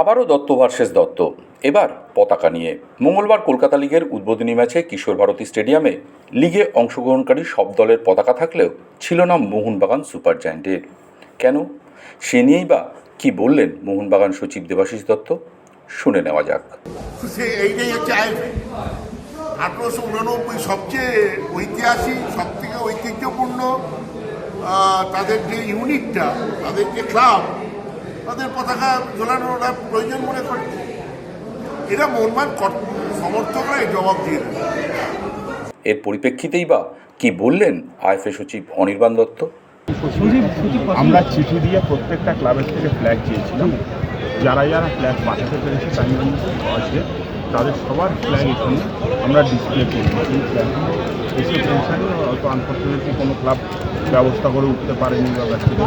আবারও দত্ত ভার্সেস দত্ত। এবার পতাকা নিয়ে। মঙ্গলবার কলকাতা লিগের উদ্বোধনী ম্যাচে কিশোর ভারতী স্টেডিয়ামে লিগে অংশগ্রহণকারী সব দলের পতাকা থাকলেও ছিল না মোহনবাগান সুপার জায়ান্টের। কেন? সে নিয়েই বা কি বললেন মোহনবাগান সচিব দেবাশিস দত্ত? শুনে নেওয়া যাক। আঠারোশো উননব্বই সবচেয়ে ঐতিহাসিক সব থেকে ঐতিহ্যপূর্ণ তাদের যে ইউনিটটা তাদের যে ক্লাব পতাকা ঝোলানোর ওরা প্রয়োজন মনে করে। এরা মনমান কর- সমর্থকরা এই জবাব দিয়ে দেবে। এর পরিপ্রেক্ষিতেই বা কি বললেন আইএফএ সচিব অনির্বাণ দত্ত? আমরা চিঠি দিয়ে প্রত্যেকটা ক্লাবের থেকে ফ্ল্যাগ চেয়েছিলাম। যারা যারা ফ্ল্যাগ পাঠাতে পেরেছে তাই আছে তাদের সবার ফ্ল্যাগ এখানে আমরা ডিসপ্লে করব। সেই ফ্ল্যাগগুলো হয়তো আনফর্চুনেটলি কোনো ক্লাব ব্যবস্থা করে উঠতে পারেনি বা ব্যক্তিগত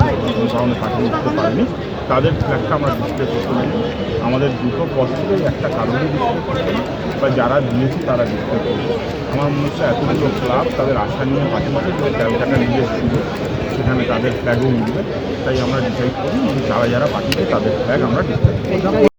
কারণে পাঠিয়ে উঠতে পারেনি। তাদের ফ্ল্যাগটা আমরা ডিসপ্লে করতে পারি। আমাদের দুটো পজিটিভ একটা কারণে ডিসপ্লে করতে বা যারা দিয়েছি তারা ডিসপ্লে করবে আমার মনে হচ্ছে এতগুলো ক্লাব তাদের আশা নিয়ে পাশাপাশি যে ক্যালকাটা লিগে ছিল সেখানে তাদের ফ্ল্যাগও উঠবে। তাই আমরা ডিসাইড করি যারা যারা পাঠিয়েছে তাদের ফ্ল্যাগ আমরা করি